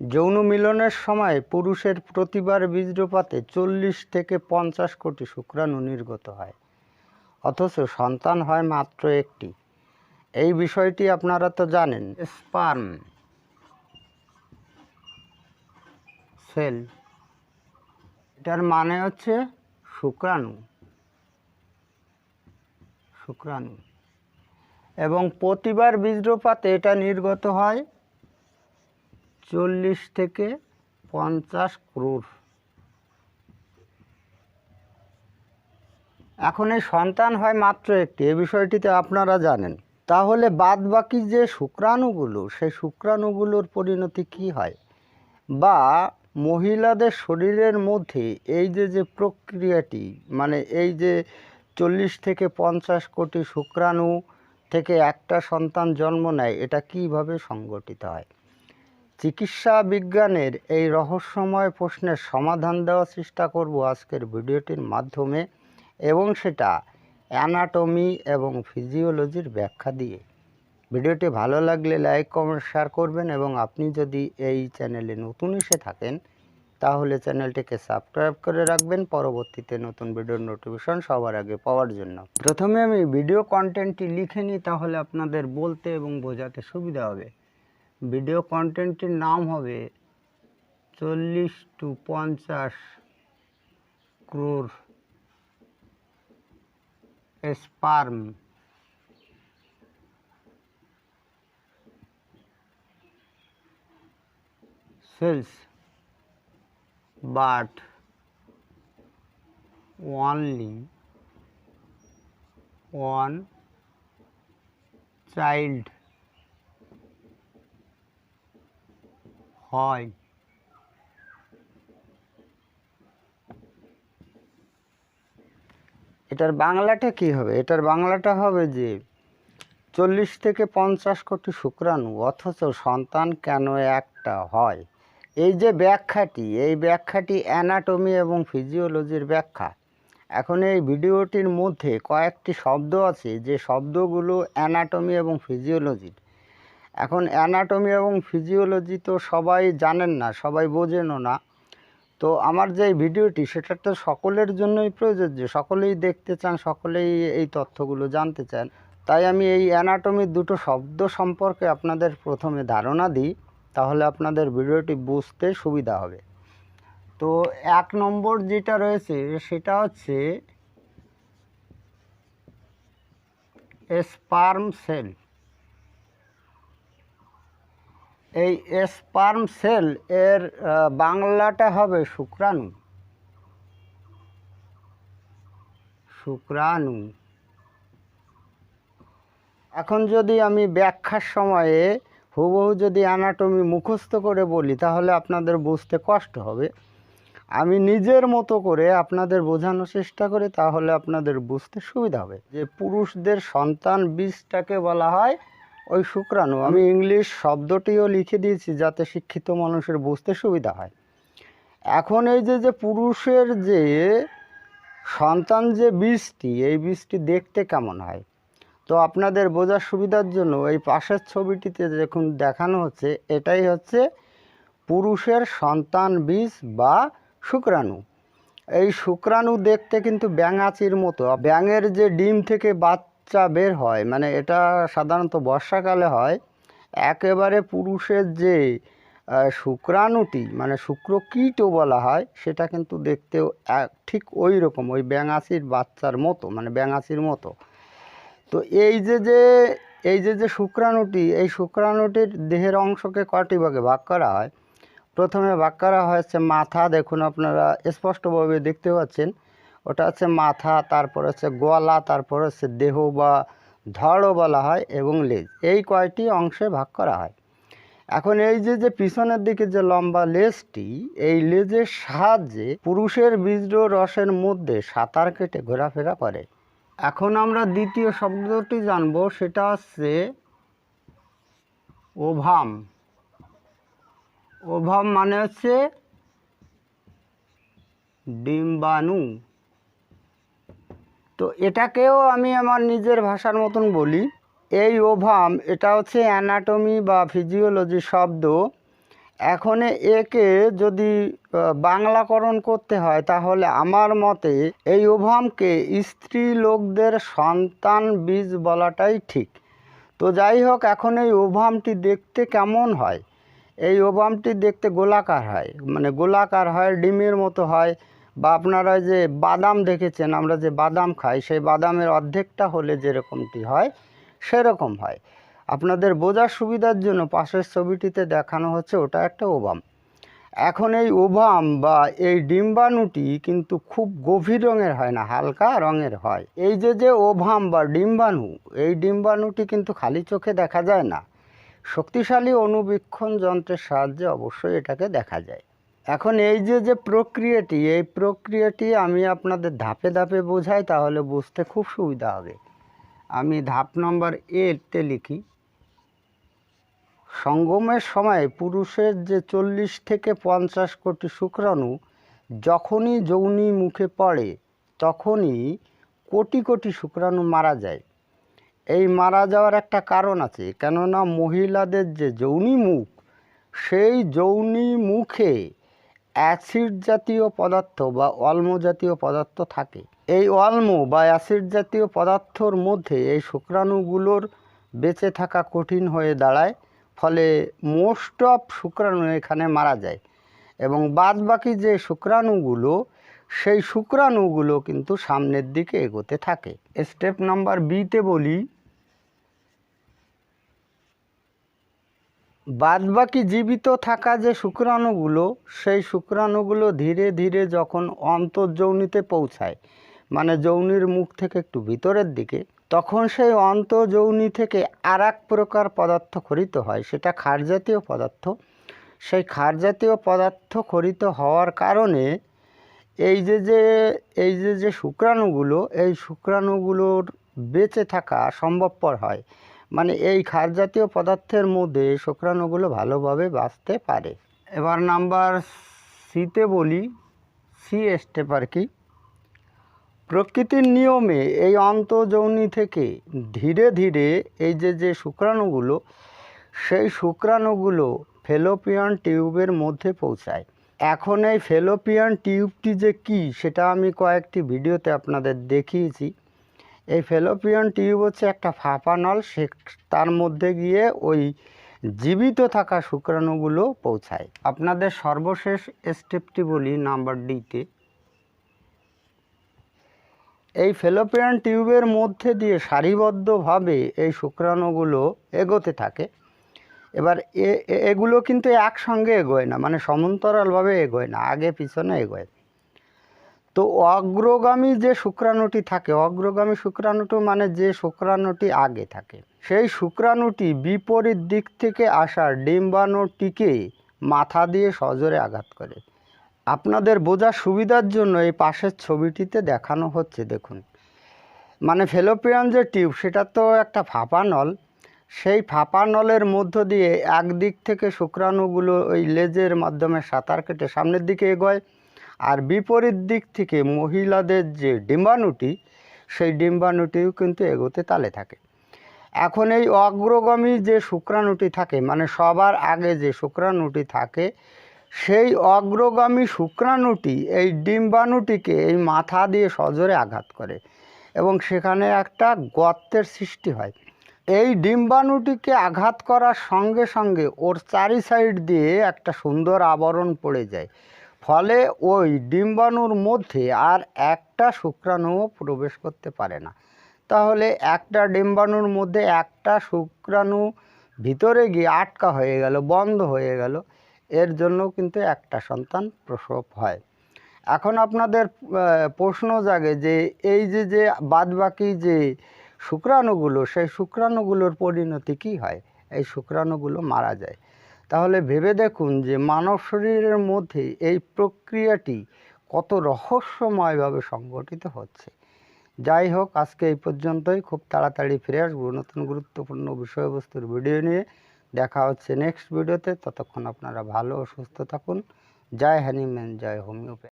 যৌন মিলনের সময় পুরুষের প্রতিবার বীর্যপাতে চল্লিশ থেকে পঞ্চাশ কোটি শুক্রাণু নির্গত হয়। অথচ সন্তান হয় মাত্র একটি। এই বিষয়টি আপনারা তো জানেন। স্পার্ম সেল, এটার মানে হচ্ছে শুক্রাণু। শুক্রাণু। এবং প্রতিবার বীর্যপাতে এটা নির্গত হয় চল্লিশ থেকে পঞ্চাশ ক্রোর এখন এই সন্তান হয় মাত্র একটি এই বিষয়টিতে আপনারা জানেন। তাহলে বাদ বাকি যে শুক্রাণুগুলো, সেই শুক্রাণুগুলোর পরিণতি কি হয়? বা মহিলাদের শরীরের মধ্যে এই যে যে প্রক্রিয়াটি মানে এই যে চল্লিশ থেকে পঞ্চাশ কোটি শুক্রাণু থেকে একটা সন্তান জন্ম নেয়, এটা কীভাবে সংগঠিত হয়? চিকিৎসা বিজ্ঞানের এই রহস্যময় প্রশ্নের সমাধান দেওয়ার চেষ্টা করব আজকের ভিডিওটির মাধ্যমে এবং সেটা অ্যানাটমি এবং ফিজিওলজির ব্যাখ্যা দিয়ে। ভিডিওটি ভালো লাগলে লাইক, কমেন্ট, শেয়ার করবেন এবং আপনি যদি এই চ্যানেলে নতুন এসে থাকেন, তাহলে চ্যানেলটিকে সাবস্ক্রাইব করে রাখবেন পরবর্তীতে নতুন ভিডিওর নোটিফিকেশন সবার আগে পাওয়ার জন্য। প্রথমে আমি ভিডিও কন্টেন্টটি লিখে নিই, তাহলে আপনাদের বলতে এবং বোঝাতে সুবিধা হবে। ভিডিও কন্টেন্টটির নাম হবে চল্লিশ টু পঞ্চাশ crore sperm cells but only one child হয় এটার বাংলাটা কি হবে? এটার বাংলাটা হবে যে চল্লিশ থেকে পঞ্চাশ কোটি শুক্রাণু, অথচ সন্তান কেন একটা হয়? এই যে ব্যাখ্যাটি, এই ব্যাখ্যাটি অ্যানাটমি এবং ফিজিওলজির ব্যাখ্যা। এখন এই ভিডিওটির মধ্যে কয়েকটি শব্দ আছে, যে শব্দগুলো অ্যানাটমি এবং ফিজিওলজির এখন অ্যানাটমি এবং ফিজিওলজি তো সবাই জানেন না, সবাই বোঝেনও না। তো আমার যে ভিডিওটি, সেটা তো সকলের জন্যই প্রযোজ্য, সকলেই দেখতে চান, সকলেই এই তথ্যগুলো জানতে চান। তাই আমি এই অ্যানাটমির দুটো শব্দ সম্পর্কে আপনাদের প্রথমে ধারণা দিই, তাহলে আপনাদের ভিডিওটি বুঝতে সুবিধা হবে। তো এক নম্বর যেটা রয়েছে, সেটা হচ্ছে স্পার্ম সেল এই স্পার্ম সেল এর বাংলাটা হবে শুক্রাণু। শুক্রাণু। এখন যদি আমি ব্যাখ্যার সময়ে হুবহু যদি অ্যানাটমি মুখস্থ করে বলি, তাহলে আপনাদের বুঝতে কষ্ট হবে। আমি নিজের মতো করে আপনাদের বোঝানোর চেষ্টা করি, তাহলে আপনাদের বুঝতে সুবিধা হবে। যে পুরুষদের সন্তান বীজটাকে বলা হয় ওই শুক্রাণু আমি ইংলিশ শব্দটিও লিখে দিয়েছি যাতে শিক্ষিত মানুষের বুঝতে সুবিধা হয়। এখন এই যে যে পুরুষের যে সন্তান যে বীজটি এই বীজটি দেখতে কেমন হয়? তো আপনাদের বোঝার সুবিধার জন্য এই পাশের ছবিটিতে যখন দেখানো হচ্ছে এটাই হচ্ছে পুরুষের সন্তান বীজ বা শুক্রাণু। এই শুক্রাণু দেখতে কিন্তু ব্যাঙাচির মতো ব্যাঙের যে ডিম থেকে বাচ্চা বের হয় মানে এটা সাধারণত বর্ষাকালে হয়, একেবারে পুরুষের যে শুক্রাণুটি মানে শুক্রকীটও বলা হয়, সেটা কিন্তু দেখতেও ঠিক ওই রকম ওই ব্যাঙাচির বাচ্চার মতো মানে ব্যাঙাচির মতো। তো এই যে যে, এই যে যে শুক্রাণুটি, এই শুক্রাণুটির দেহের অংশকে কয়টি ভাগে ভাগ করা হয়? প্রথমে ভাগ করা হয়েছে মাথা, দেখুন আপনারা স্পষ্টভাবে দেখতে পাচ্ছেন। ওটা হচ্ছে মাথা, তারপর হচ্ছে গলা, তারপর হচ্ছে দেহ বা ধড়ও বলা হয় এবং লেজ। এই কয়টি অংশে ভাগ করা হয়। এখন এই যে যে পিছনের দিকে যে লম্বা লেজটি, এই লেজের সাহায্যে পুরুষের বীজ রসের মধ্যে সাঁতার কেটে ঘোরাফেরা করে। এখন আমরা দ্বিতীয় শব্দটি জানব, সেটা হচ্ছে ওভাম। ওভাম মানে হচ্ছে ডিম্বাণু। তো এটাকেও আমি আমার নিজের ভাষার মতন বলি। এই ওভাম, এটা হচ্ছে অ্যানাটমি বা ফিজিওলজি শব্দ। এখন একে যদি বাংলাকরণ করতে হয়, তাহলে আমার মতে এই ওভামকে স্ত্রী লোকদের সন্তান বীজ বলাটাই ঠিক। তো যাই হোক, এখন এই ওভামটি দেখতে কেমন হয়? এই ওভামটি দেখতে গোলাকার হয় মানে গোলাকার হয়, ডিমের মতো হয়। বা আপনারা যে বাদাম দেখেছেন, আমরা যে বাদাম খাই, সেই বাদামের অর্ধেকটা হলে যেরকমটি হয়, সেরকম হয়। আপনাদের বোঝার সুবিধার জন্য পাশের ছবিটিতে দেখানো হচ্ছে ওটা একটা ওভাম এখন এই ওভাম বা এই ডিম্বাণুটি কিন্তু খুব গভীর রঙের হয় না, হালকা রঙের হয়। এই যে যে ওভাম বা ডিম্বাণু, এই ডিম্বাণুটি কিন্তু খালি চোখে দেখা যায় না। শক্তিশালী অনুবীক্ষণ যন্ত্রের সাহায্যে অবশ্যই এটাকে দেখা যায়। এখন এই যে যে প্রক্রিয়াটি, এই প্রক্রিয়াটি আমি আপনাদের ধাপে ধাপে বোঝাই তাহলে বুঝতে খুব সুবিধা হবে। আমি ধাপ নম্বর এতে লিখি, সঙ্গমের সময় পুরুষের যে চল্লিশ থেকে পঞ্চাশ কোটি শুক্রাণু যখনই যৌনি মুখে পড়ে তখনই কোটি কোটি শুক্রাণু মারা যায়। এই মারা যাওয়ার একটা কারণ আছে, কেননা মহিলাদের যে যৌনি মুখ, সেই যৌনি মুখে অ্যাসিড জাতীয় পদার্থ বা অল্ম জাতীয় পদার্থ থাকে। এই অল্ম বা অ্যাসিড জাতীয় পদার্থর মধ্যে এই শুক্রাণুগুলোর বেঁচে থাকা কঠিন হয়ে দাঁড়ায়, ফলে মোস্ট অফ শুক্রাণু এখানে মারা যায়। এবং বাদ বাকি যে শুক্রাণুগুলো, সেই শুক্রাণুগুলো কিন্তু সামনের দিকে এগোতে থাকে। স্টেপ নাম্বার বিতে বলি বাদবাকি জীবিত থাকা যে শুক্রাণুগুলো, সেই শুক্রাণুগুলো ধীরে ধীরে যখন অন্তর্যৌনিতে পৌঁছায় মানে যৌনির মুখ থেকে একটু ভিতরের দিকে, তখন সেই অন্তর্যৌনি থেকে আর প্রকার পদার্থ খরিত হয়, সেটা ক্ষার জাতীয় পদার্থ। সেই ক্ষার জাতীয় পদার্থ খরিত হওয়ার কারণে এই যে যে, এই যে যে শুক্রাণুগুলো, এই শুক্রাণুগুলোর বেঁচে থাকা সম্ভবপর হয়। মানে এই ক্ষার জাতীয় পদার্থের মধ্যে শুক্রাণুগুলো ভালোভাবে বাঁচতে পারে। এবার নাম্বার সিতে বলি, সি স্টেপ আর কি? প্রকৃতির নিয়মে এই অন্তঃযৌনি থেকে ধীরে ধীরে এই যে যে শুক্রাণুগুলো, সেই শুক্রাণুগুলো ফেলোপিয়ান টিউবের মধ্যে পৌঁছায়। এখন এই ফেলোপিয়ান টিউবটি যে কী, সেটা আমি কয়েকটি ভিডিওতে আপনাদের দেখিয়েছি। এই ফেলোপিয়ান টিউব হচ্ছে একটা ফাঁপা নল, সে তার মধ্যে গিয়ে ওই জীবিত থাকা শুক্রাণুগুলো পৌঁছায়। আপনাদের সর্বশেষ স্টেপটি বলি নাম্বার ডিতে এই ফেলোপিয়ান টিউবের মধ্যে দিয়ে সারিবদ্ধভাবে এই শুক্রাণুগুলো এগোতে থাকে। এবার এগুলো কিন্তু একসঙ্গে এগোয় না মানে সমান্তরালভাবে এগোয় না, আগে পিছনে এগোয়। তো অগ্রগামী যে শুক্রাণুটি থাকে, অগ্রগামী শুক্রাণুটি মানে যে শুক্রাণুটি আগে থাকে। সেই শুক্রাণুটি বিপরীত দিক থেকে আসা ডিম্বাণুটিকে মাথা দিয়ে সজোরে আঘাত করে। আপনাদের বোঝার সুবিধার জন্য এই পাশের ছবিটিতে দেখানো হচ্ছে, দেখুন। মানে ফেলোপিয়ান যে টিউব, সেটা তো একটা ফাঁপা নল। সেই ফাঁপা নলের মধ্য দিয়ে একদিক থেকে শুক্রাণুগুলো ওই লেজের মাধ্যমে সাঁতার কেটে সামনের দিকে এগোয়। আর বিপরীত দিক থেকে মহিলাদের যে ডিম্বাণুটি, সেই ডিম্বাণুটিও কিন্তু এগোতে তালে থাকে। এখন এই অগ্রগামী যে শুক্রাণুটি থাকে মানে সবার আগে যে শুক্রাণুটি থাকে, সেই অগ্রগামী শুক্রাণুটি এই ডিম্বাণুটিকে এই মাথা দিয়ে সজোরে আঘাত করে এবং সেখানে একটা গর্তের সৃষ্টি হয়। এই ডিম্বাণুটিকে আঘাত করার সঙ্গে সঙ্গে ওর চারি সাইড দিয়ে একটা সুন্দর আবরণ পড়ে যায়। ফলে ওই ডিম্বাণুর মধ্যে আর একটা শুক্রাণুও প্রবেশ করতে পারে না। তাহলে একটা ডিম্বাণুর মধ্যে একটা শুক্রাণু ভিতরে গিয়ে আটকা হয়ে গেল, বন্ধ হয়ে গেল। এর জন্য কিন্তু একটা সন্তান প্রসব হয়। এখন আপনাদের প্রশ্ন জাগে যে এই যে যে বাদবাকি যে শুক্রাণুগুলো, সেই শুক্রাণুগুলোর পরিণতি কী হয়? এই শুক্রাণুগুলো মারা যায়। তাহলে ভেবে দেখুন যে মানব শরীরের মধ্যে এই প্রক্রিয়াটি কত রহস্যময়ভাবে সংগঠিত হচ্ছে। যাই হোক, আজকে এই পর্যন্তই। খুব তাড়াতাড়ি ফিরে আসব নতুন গুরুত্বপূর্ণ বিষয়বস্তুর ভিডিও নিয়ে। দেখা হচ্ছে নেক্সট ভিডিওতে। ততক্ষণ আপনারা ভালো ও সুস্থ থাকুন। জয় হ্যানিম্যান জয় হোমিওপ্যাথি।